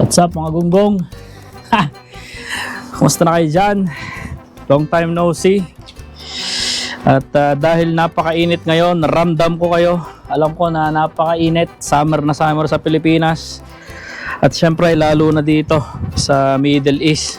What's up mga gunggong? Ha! Kumusta na kayo dyan? Long time no see. At ah, dahil napakainit ngayon, ramdam ko kayo. Alam ko na napakainit. Summer na summer sa Pilipinas. At syempre lalo na dito sa Middle East.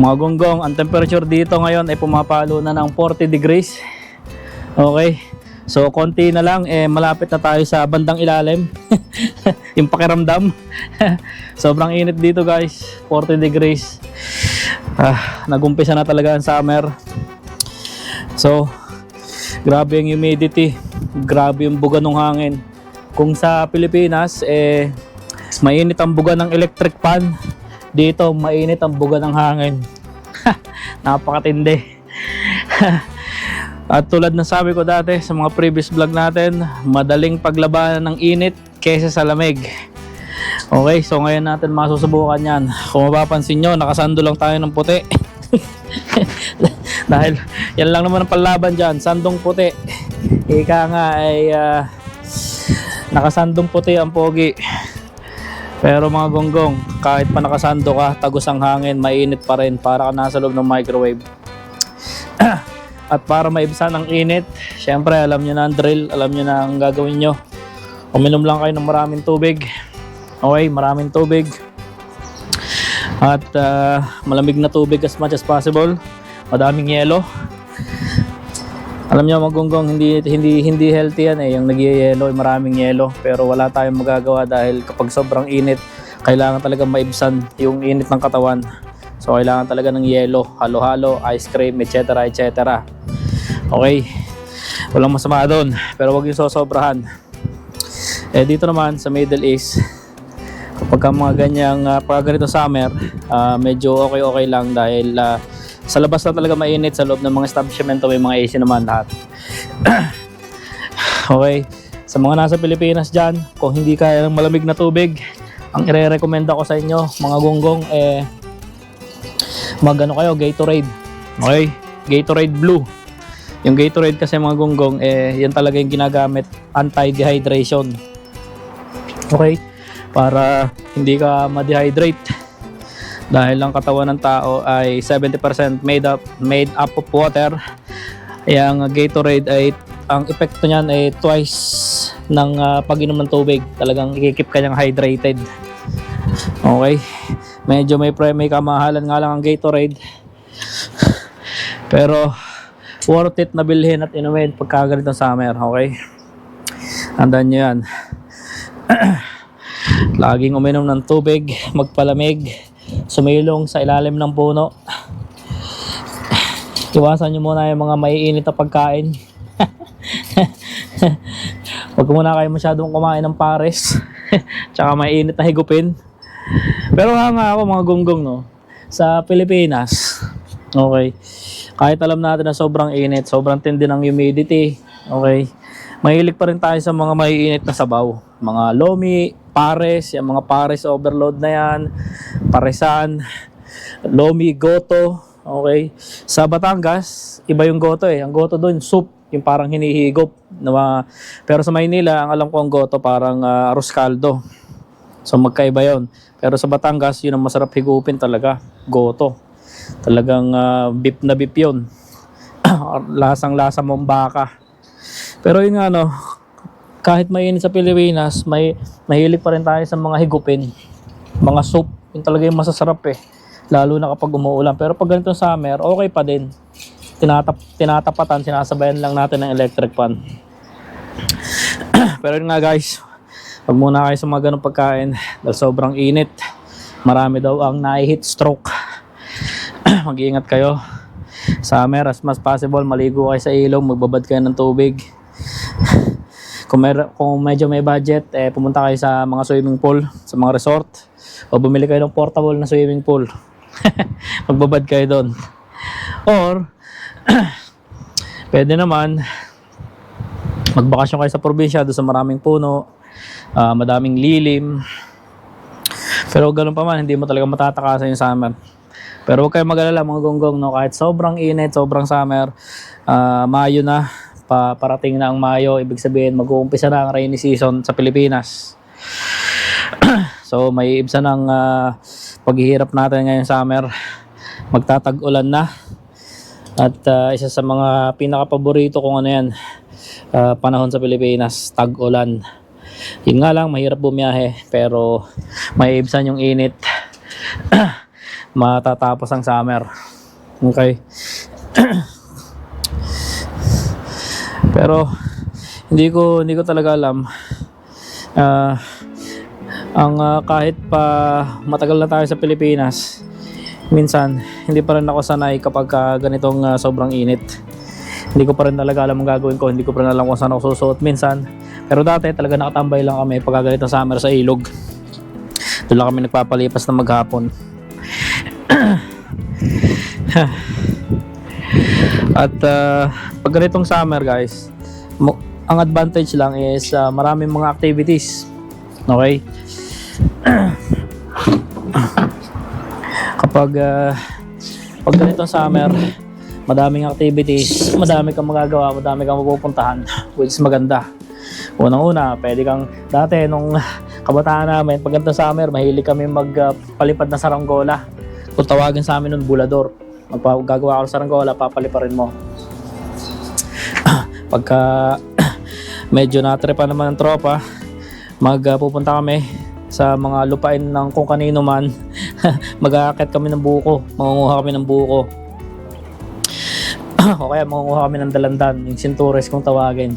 Mga gunggong, ang temperature dito ngayon ay pumapalo na ng 40 degrees. Okay. So konti na lang eh malapit na tayo sa bandang ilalim. yung pakiramdam. Sobrang init dito guys. 40 degrees. Ah, nagumpisa na talaga ang summer. So, grabe yung humidity. Grabe yung buga ng hangin. Kung sa Pilipinas, eh, mainit ang buga ng electric fan. Dito, mainit ang buga ng hangin. Napakatindi. At tulad ng sabi ko dati sa mga previous vlog natin, madaling paglabanan ng init kaysa sa lamig. Okay, so ngayon natin masusubukan yan. Kung mapapansin nyo, nakasando lang tayo ng puti. Dahil yan lang naman ang panlaban dyan, sandong puti. Ika nga ay ah, nakasandong puti ang pogi. Pero mga gonggong, kahit pa nakasando ka, tagos ang hangin, mainit pa rin para ka nasa loob ng microwave. At para maibsan ang init, syempre alam nyo na ang drill, alam nyo na ang gagawin nyo. Uminom lang kayo ng maraming tubig. Okay, maraming tubig. At ah, malamig na tubig as much as possible. Madaming yelo. Alam niyo magunggong hindi hindi hindi healthy yan eh yung nagyayelo, yung maraming yelo pero wala tayong magagawa dahil kapag sobrang init, kailangan talaga maibsan yung init ng katawan. So kailangan talaga ng yelo, halo-halo, ice cream, etc. etc. Okay. Walang masama doon, pero wag yung sosobrahan. Eh dito naman sa Middle East, kapag ka mga ganyang uh, pag ganito summer, ah, medyo okay-okay lang dahil ah, sa labas na talaga mainit, sa loob ng mga establishmento may mga AC naman lahat. okay, sa mga nasa Pilipinas dyan, kung hindi kaya ng malamig na tubig, ang ire-recommenda ko sa inyo, mga gonggong, eh, magano kayo, Gatorade. Okay, Gatorade Blue. Yung Gatorade kasi mga gonggong, eh, yan talaga yung ginagamit, anti-dehydration. Okay, para hindi ka ma-dehydrate dahil ang katawan ng tao ay 70% made up made up of water. Yung Gatorade ay ang epekto niyan ay twice ng ah, pag-inom ng tubig. Talagang ikikip ka niyang hydrated. Okay. Medyo may pre may kamahalan nga lang ang Gatorade. Pero worth it na bilhin at inumin pagka ganitong summer, okay? Andan niyo yan. Laging uminom ng tubig, magpalamig, sumilong sa ilalim ng puno. Iwasan nyo muna yung mga maiinit na pagkain. Huwag muna kayo masyadong kumain ng pares. Tsaka mainit na higupin. Pero nga nga ako mga gonggong no, sa Pilipinas, okay, kahit alam natin na sobrang init, sobrang tindi ng humidity, okay, mahilig pa rin tayo sa mga maiinit na sabaw. Mga lomi, pares, yung mga pares overload na yan, paresan, lomi, goto, okay. Sa Batangas, iba yung goto eh. Ang goto doon, soup, yung parang hinihigop. Na pero sa Maynila, ang alam ko ang goto parang ah, arroz caldo. So magkaiba yon. Pero sa Batangas, yun ang masarap higupin talaga. Goto. Talagang ah, beef na beef yun. Lasang-lasa mong baka. Pero yun nga no, kahit mainit sa Pilipinas, may mahilig pa rin tayo sa mga higupin. Mga soup, yun talaga yung masasarap eh. Lalo na kapag umuulan. Pero pag ganitong summer, okay pa din. Tinatap, tinatapatan, sinasabayan lang natin ng electric fan. Pero yun nga guys, Huwag muna kayo sa mga ganong pagkain dahil sobrang init. Marami daw ang nai-heat stroke. Mag-iingat kayo. Summer, as much possible, maligo kayo sa ilong, magbabad kayo ng tubig. Kung, mer- kung medyo may budget, eh, pumunta kayo sa mga swimming pool, sa mga resort, o bumili kayo ng portable na swimming pool. Magbabad kayo doon. Or, pwede naman, magbakasyon kayo sa probinsya, doon sa maraming puno, ah, madaming lilim. Pero ganun pa man, hindi mo talaga matatakasan yung summer. Pero huwag kayong mag-alala mga gonggong, no? kahit sobrang init, sobrang summer, ah, Mayo na, pa parating na ang Mayo, ibig sabihin mag-uumpisa na ang rainy season sa Pilipinas. So may ibsa ng ah, paghihirap natin ngayong summer. Magtatag-ulan na. At ah, isa sa mga pinaka-paborito kong ano yan, ah, panahon sa Pilipinas, tag-ulan. Yun nga lang, mahirap bumiyahe, pero may ibsan yung init. Matatapos ang summer. Okay. pero hindi ko hindi ko talaga alam ah, ang ah, kahit pa matagal na tayo sa Pilipinas minsan hindi pa rin ako sanay kapag ah, ganitong ah, sobrang init hindi ko pa rin talaga alam ang gagawin ko hindi ko pa rin alam kung saan ako susuot minsan pero dati talaga nakatambay lang kami pag ganitong summer sa ilog. Doon lang kami nagpapalipas na maghapon. At ah, pag ganitong summer guys ang advantage lang is ah, maraming mga activities. Okay? Kapag ah, pag ganitong summer madaming activities madami kang magagawa madami kang mapupuntahan which is maganda unang-una pwede kang dati nung kabataan namin pag ganitong summer mahilig kami magpalipad na saranggola. Kung tawagin sa amin nun bulador. Magpagagawa ka ng saranggola papaliparin mo. Pagka medyo natrepa naman ng tropa magpupunta kami sa mga lupain ng kung kanino man. Mag-aakit kami ng buko mangunguha kami ng buko. O kaya mangunguha kami ng dalandan yung sintures kung tawagin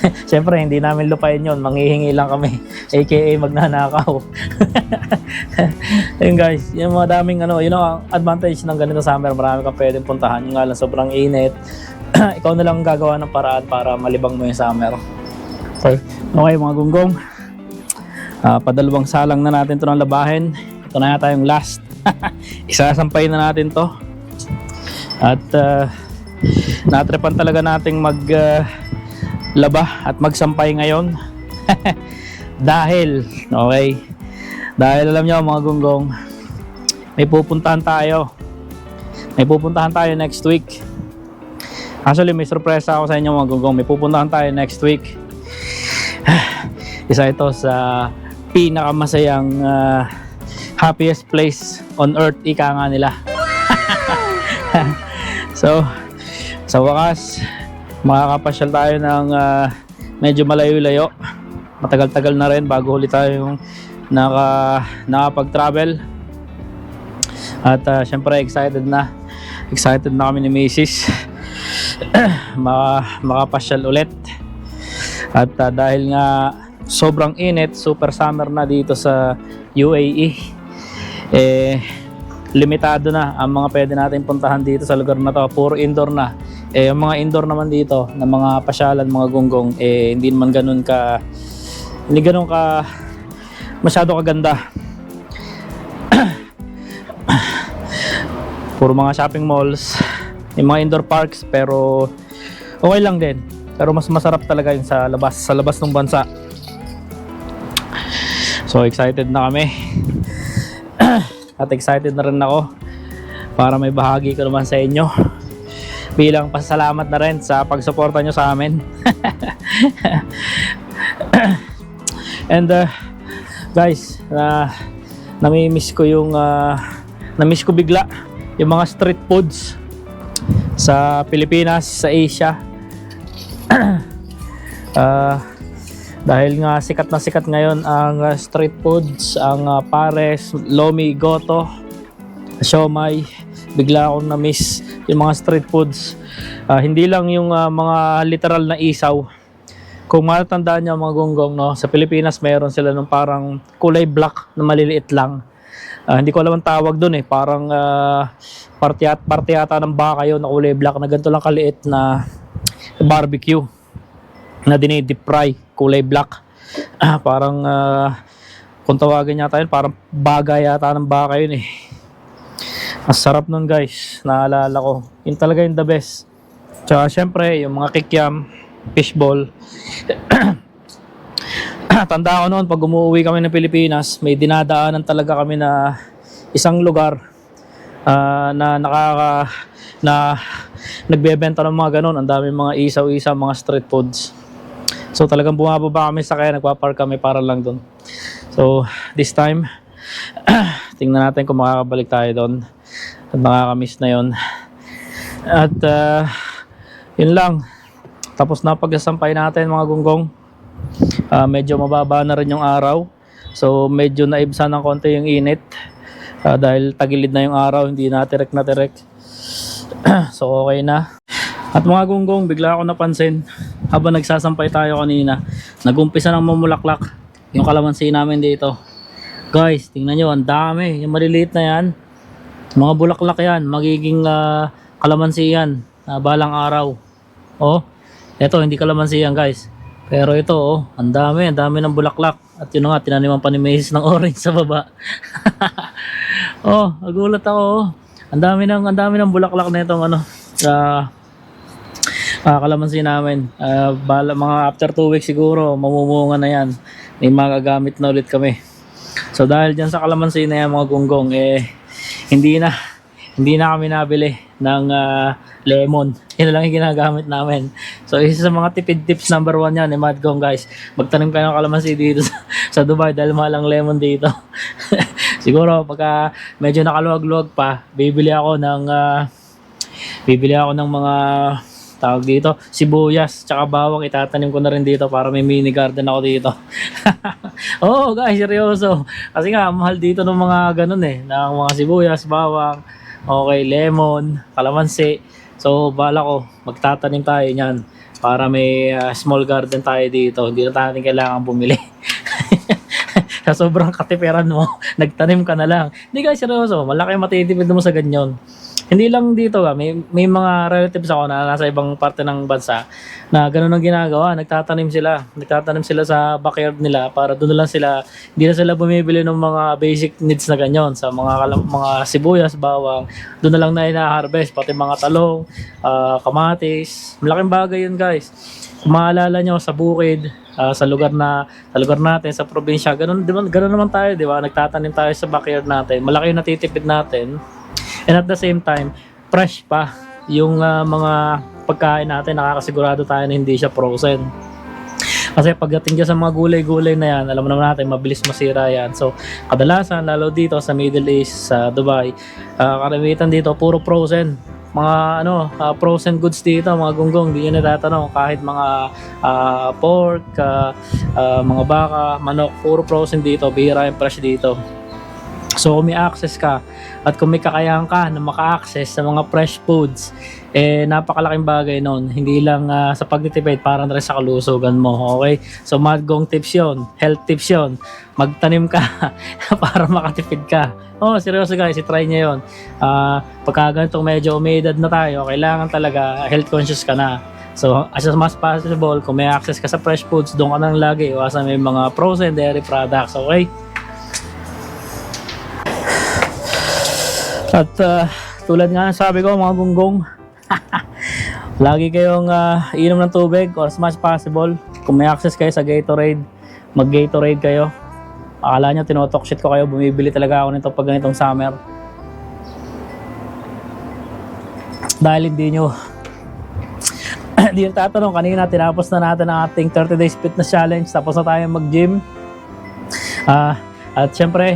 Siyempre, hindi namin lupain yon manghihingi lang kami aka magnanakaw Ayun guys, yung mga daming ano, yun ang advantage ng ganito summer, marami kang pwedeng puntahan. Yung nga lang, sobrang init. Ikaw na lang ang gagawa ng paraan para malibang mo yung summer. Okay, okay mga gunggong. Ah, padalawang salang na natin to ng labahin. Ito na yata yung last. Isasampay na natin to. At uh, natrepan talaga nating mag ah, laba at magsampay ngayon. Dahil, okay, dahil alam nyo mga gunggong, may pupuntahan tayo. May pupuntahan tayo next week. Actually, may sorpresa ako sa inyo mga gunggong. May pupuntahan tayo next week. Isa ito sa pinakamasayang ah, happiest place on earth, ika nga nila. so, sa wakas, makakapasyal tayo ng ah, medyo malayo-layo. Matagal-tagal na rin bago huli tayo yung naka, nakapag-travel. At ah, syempre excited na. Excited na kami ni Mrs. Maka, makapasyal ulit. At ah, dahil nga sobrang init, super summer na dito sa UAE. Eh, limitado na ang mga pwede natin puntahan dito sa lugar na to. Puro indoor na. Eh, yung mga indoor naman dito, na mga pasyalan, mga gunggong, eh, hindi naman ganun ka, hindi ganun ka, masyado kaganda. Puro mga shopping malls, yung mga indoor parks, pero okay lang din. Pero mas masarap talaga yun sa labas, sa labas ng bansa. So excited na kami. At excited na rin ako para may bahagi ko naman sa inyo. Bilang pasalamat na rin sa pagsuporta nyo sa amin. And uh, guys, na nami-miss ko yung uh, na-miss ko bigla yung mga street foods sa Pilipinas, sa Asia. Ah, dahil nga sikat na sikat ngayon ang uh, street foods, ang uh, pares, lomi, goto, siomay. Bigla akong na-miss yung mga street foods. Ah, hindi lang yung uh, mga literal na isaw. Kung matatandaan niyo mga gonggong, no, sa Pilipinas mayroon sila ng parang kulay black na maliliit lang. Ah, hindi ko alam ang tawag doon eh. Parang uh, parte, at, parte yata ng baka yun na kulay black na ganito lang kaliit na barbecue na dinidip fry, kulay black. Ah, parang ah, kung tawagin yata yun, parang baga yata ng baka yun eh. Ang sarap nun guys, naalala ko. Yun talaga yung the best. Tsaka syempre, yung mga kikiam, fishball. Tanda ko noon, pag umuwi kami ng Pilipinas, may dinadaanan talaga kami na isang lugar ah, na nakaka na nagbebenta ng mga ganun. Ang dami mga isaw-isaw, mga street foods. So talagang bumababa kami sa kaya nagpa-park kami para lang doon. So, this time, tingnan natin kung makakabalik tayo doon. At makakamiss na yon. At, ah, yun lang. Tapos na pagsasampay natin mga gunggong. Ah, medyo mababa na rin yung araw. So, medyo naibsan ng konti yung init. Ah, dahil tagilid na yung araw, hindi na tirek na tirek. so, okay na. At mga gunggong, bigla ako napansin habang nagsasampay tayo kanina, nagumpisa ng mamulaklak yung kalamansi namin dito. Guys, tingnan nyo, ang dami. Yung maliliit na yan, mga bulaklak yan, magiging ah, kalamansi yan ah, balang araw. Oh, eto, hindi kalamansi yan guys. Pero ito, oh, ang dami, ang dami ng bulaklak. At yun nga, tinaniman pa ni ng orange sa baba. oh, nagulat ako, oh. Ang dami ng, ang dami ng bulaklak na itong ano, sa uh, kalamansi namin. Ah, bala, mga after 2 weeks siguro, mamumunga na yan. May magagamit na ulit kami. So dahil dyan sa kalamansi na yan mga gunggong, eh, hindi na, hindi na kami nabili ng ah, lemon. Na lang yung ginagamit namin. So isa sa mga tipid tips number one yan, eh, Mad Gong guys. Magtanim kayo ng kalamansi dito sa, sa Dubai dahil mahal ang lemon dito. Siguro pagka medyo nakaluwag-luwag pa, bibili ako ng ah, bibili ako ng mga tawag dito, sibuyas, tsaka bawang itatanim ko na rin dito para may mini garden ako dito. Oo guys, seryoso. Kasi nga, mahal dito ng mga ganun eh, ng mga sibuyas, bawang, okay, lemon, kalamansi. So, bala ko, magtatanim tayo niyan para may ah, small garden tayo dito. Hindi na natin kailangan bumili. sa sobrang katipiran mo, nagtanim ka na lang. Hindi guys, seryoso, malaki matitipid mo sa ganyan. Hindi lang dito ah, may, may mga relatives ako na nasa ibang parte ng bansa na ganun ang ginagawa, nagtatanim sila. Nagtatanim sila sa backyard nila para doon lang sila, hindi na sila bumibili ng mga basic needs na ganyan sa mga mga sibuyas, bawang, doon na lang na ina-harvest, pati mga talong, ah, kamatis. Malaking bagay yun guys. Maalala nyo sa bukid, ah, sa lugar na sa lugar natin sa probinsya, ganun, di ba, ganun naman tayo, di ba? Nagtatanim tayo sa backyard natin. Malaki yung natitipid natin. And at the same time, fresh pa yung ah, mga pagkain natin, nakakasigurado tayo na hindi siya frozen. Kasi pagdating dyan sa mga gulay-gulay na yan, alam naman natin, mabilis masira yan. So, kadalasan, lalo dito sa Middle East, sa Dubai, ah, karamitan dito, puro frozen. Mga ano, ah, frozen goods dito, mga gunggong, di nyo natatanong. Kahit mga ah, pork, ah, ah, mga baka, manok, puro frozen dito, bihira yung fresh dito. So kung may access ka at kung may kakayahan ka na maka-access sa mga fresh foods, eh napakalaking bagay noon. Hindi lang ah, sa pagtitipid, para na rin sa kalusugan mo. Okay? So madgong tips yon, health tips yon. Magtanim ka para makatipid ka. Oh, seryoso guys, i-try nyo yun. Ah, pagka ganitong medyo umedad na tayo, kailangan talaga health conscious ka na. So, as much as possible, kung may access ka sa fresh foods, doon ka nang lagi. Iwasan yung mga frozen dairy products, okay? At ah, tulad nga ng sabi ko mga gunggong, lagi kayong ah, inom ng tubig or as much possible. Kung may access kayo sa Gatorade, mag-Gatorade kayo. Akala nyo, tinotalk shit ko kayo, bumibili talaga ako nito pag ganitong summer. Dahil hindi nyo, hindi nyo tatanong, kanina tinapos na natin ang ating 30 days fitness challenge, tapos na tayo mag-gym. Ah, at syempre,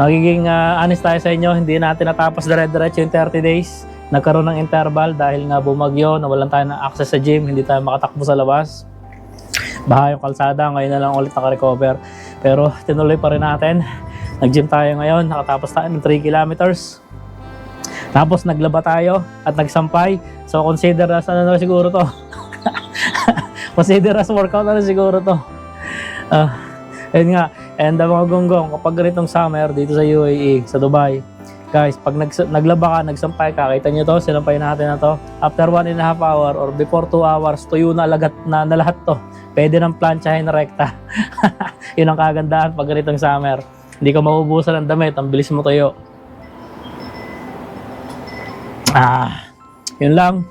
Magiging ah, honest tayo sa inyo, hindi natin natapos dire-diretso yung 30 days. Nagkaroon ng interval dahil nga bumagyo, nawalan tayo ng access sa gym, hindi tayo makatakbo sa labas. Baha yung kalsada, ngayon na lang ulit naka-recover. Pero tinuloy pa rin natin. Nag-gym tayo ngayon, nakatapos tayo ng 3 kilometers. Tapos naglaba tayo at nagsampay. So consider as ano na siguro to. consider as workout na siguro to. Ah, ayun nga. And mga gonggong, kapag ganitong summer dito sa UAE, sa Dubai, guys, pag nags- naglaba ka, nagsampay ka, kita nyo to, sinampay natin na to. After one and a half hour or before two hours, tuyo na, lagat, na, na lahat to. Pwede ng planchahin na rekta. Yun ang kagandahan pag ganitong summer. Hindi ka maubusan ng damit, ang bilis mo tuyo. Ah, yun lang.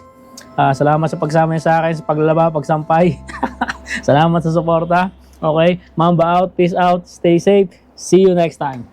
Ah, salamat sa pagsama niyo sa akin sa paglaba, pagsampay. salamat sa suporta. Okay, Mamba out, peace out, stay safe. See you next time.